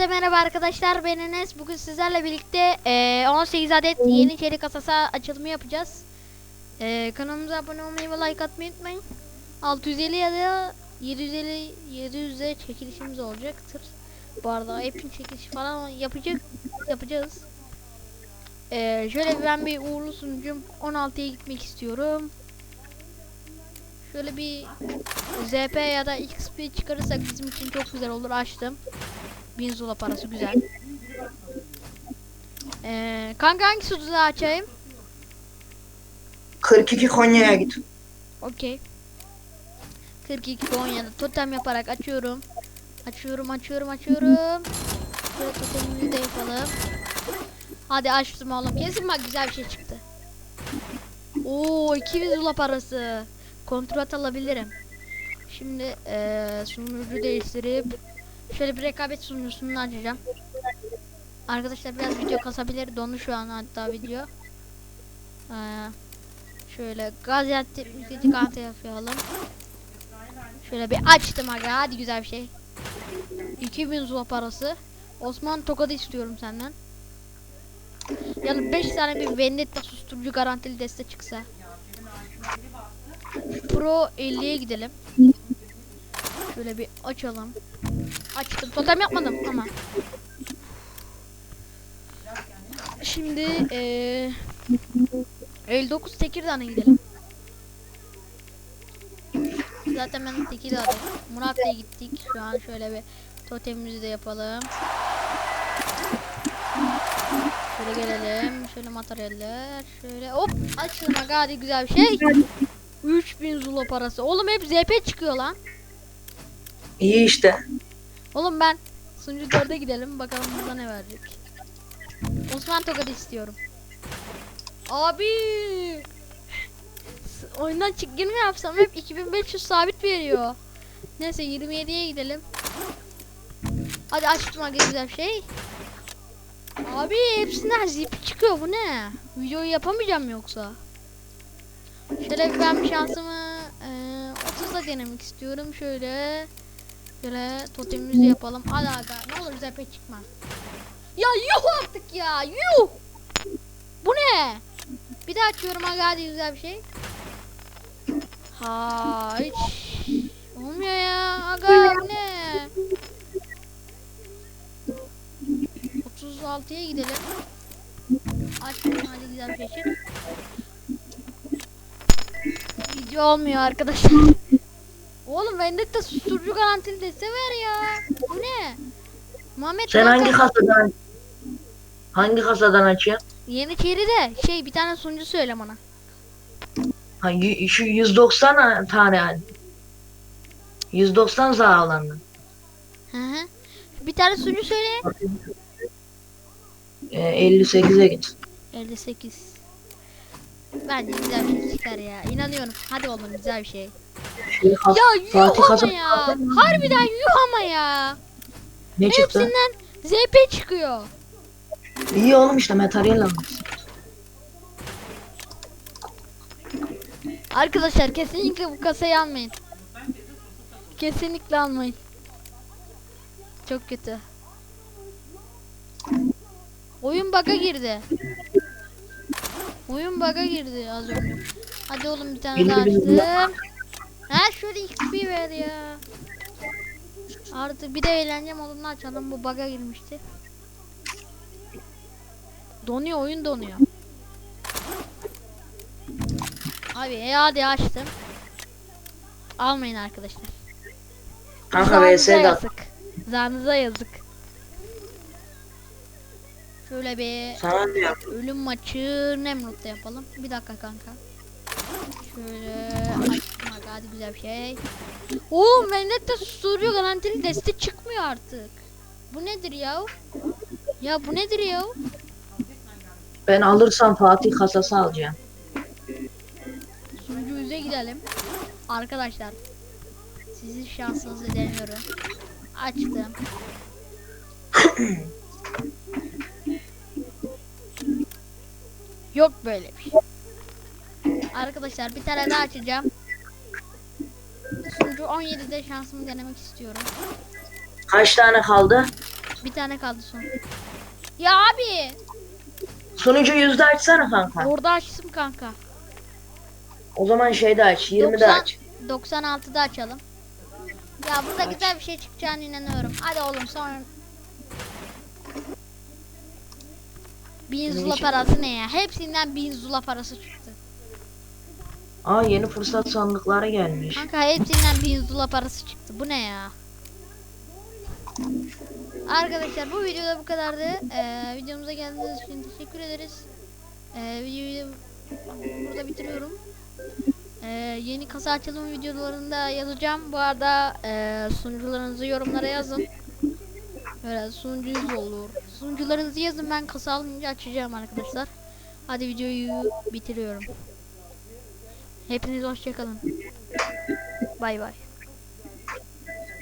Herkese merhaba arkadaşlar. Ben Enes. Bugün sizlerle birlikte eee, 18 adet yeni içerik kasası açılımı yapacağız. Eee, kanalımıza abone olmayı ve like atmayı unutmayın. 650 ya da 750 700'e çekilişimiz olacaktır. Bu arada hepin çekilişi falan yapacak yapacağız. Eee, şöyle ben bir uğurlu sunucum 16'ya gitmek istiyorum. Şöyle bir ZP ya da XP çıkarırsak bizim için çok güzel olur. Açtım. 1000 zula parası güzel. Ee, kanka hangi sunucu açayım? 42 Konya'ya git. Okey. 42 Konya'da totem yaparak açıyorum. Açıyorum, açıyorum, açıyorum. Şöyle totemimizi de yapalım. Hadi açtım oğlum. Kesin bak güzel bir şey çıktı. Oo 2000 zula parası. Kontrat alabilirim. Şimdi eee sunucu değiştirip şöyle bir rekabet sunucusunu açacağım. Arkadaşlar biraz video kasabilir. Dondu şu an hatta video. Eee şöyle mülteci kartı yapalım. Şöyle bir açtım aga. Hadi güzel bir şey. 2000 zula parası. Osman tokadı istiyorum senden. Yani 5 tane bir Vendetta susturucu garantili deste çıksa. Pro 50'ye gidelim. Şöyle bir açalım. Açtım. Totem yapmadım ama. Şimdi eee 59 Tekirdağ'a gidelim. Zaten ben Tekirdağ'dayım. Murat'la gittik. Şu an şöyle bir totemimizi de yapalım. Şöyle gelelim. Şöyle materyaller. Şöyle hop aga hadi güzel bir şey. 3000 zula parası. Oğlum hep ZP çıkıyor lan. İyi işte. Oğlum ben sunucu 4'e gidelim. Bakalım burada ne verecek. Osman Tokat istiyorum. Abi. Oyundan çık girme yapsam hep 2500 sabit veriyor. Neyse 27'ye gidelim. Hadi açtım aga güzel şey. Abi hepsinden zip çıkıyor bu ne? Videoyu yapamayacağım yoksa. Şöyle ben şansımı eee 30'da denemek istiyorum. Şöyle Şöyle totemimizi yapalım. Hadi aga ne olur bize pek çıkma. Ya yuh artık ya yuh. Bu ne? Bir daha açıyorum aga hadi güzel bir şey. Ha hiç olmuyor ya aga bu ne? 36'ya gidelim. Açtım hadi güzel bir şey. Video olmuyor arkadaşlar. Oğlum Vendetta susturucu garantili dese ver ya. Bu ne? Muhammed Sen kanka, hangi kasadan hangi kasadan açıyorsun? Yeni de şey bir tane sunucu söyle bana. Ha, y- şu 190 tane yani. 190 zararlandı. Hı hı. Bir tane sunucu söyle. Ee, 58'e git. 58. Bence güzel bir şey çıkar ya. İnanıyorum. Hadi oğlum güzel bir şey. Şey, Ya yuh Fatih ama ya. Harbiden yuh ama ya. ne çıktı? Hepsinden ZP çıkıyor. İyi oğlum işte materyal almışsın. Arkadaşlar kesinlikle bu kasayı almayın. Kesinlikle almayın. Çok kötü. Oyun bug'a girdi. Oyun bug'a girdi az önce. Hadi oğlum bir tane daha açtım. Ver ya. Artık bir de eğlence modunu açalım. Bu bug'a girmişti. Donuyor oyun donuyor. Abi e hadi açtım. Almayın arkadaşlar. Kanka at. yazık. Zanınıza yazık. Şöyle bir Sana ölüm maçı Nemrut'ta yapalım. Bir dakika kanka. Şöyle açtım hadi güzel bir şey. Oğlum Vendetta susturuyor garantili deste çıkmıyor artık. Bu nedir ya? Ya bu nedir ya? Ben alırsam Fatih kasası alacağım. Sunucu yüze gidelim. Arkadaşlar. Sizin şansınızı deniyorum. Açtım. Yok böyle bir şey. Arkadaşlar bir tane daha açacağım. Sunucu 17'de şansımı denemek istiyorum. Kaç tane kaldı? Bir tane kaldı son. Ya abi. Sunucu yüzde açsana kanka. Orada açtım kanka. O zaman şeyde aç. 20'de 90 aç. 96'da açalım. Ya burada Aç. güzel bir şey çıkacağına inanıyorum. Hadi oğlum sonra. Bin zula parası ne ya? Hepsinden bin zula parası çıktı. Aa yeni fırsat sandıkları gelmiş. Kanka hepsinden bin zula parası çıktı. Bu ne ya? Arkadaşlar bu videoda bu kadardı. Ee, videomuza geldiğiniz için teşekkür ederiz. Ee, videoyu burada bitiriyorum. Ee, yeni kasa açılım videolarında yazacağım. Bu arada e, sunucularınızı yorumlara yazın. Böyle sunucunuz olur. Sunucularınızı yazın ben kasa alınca açacağım arkadaşlar. Hadi videoyu bitiriyorum. Hepiniz hoşçakalın. Bay bay.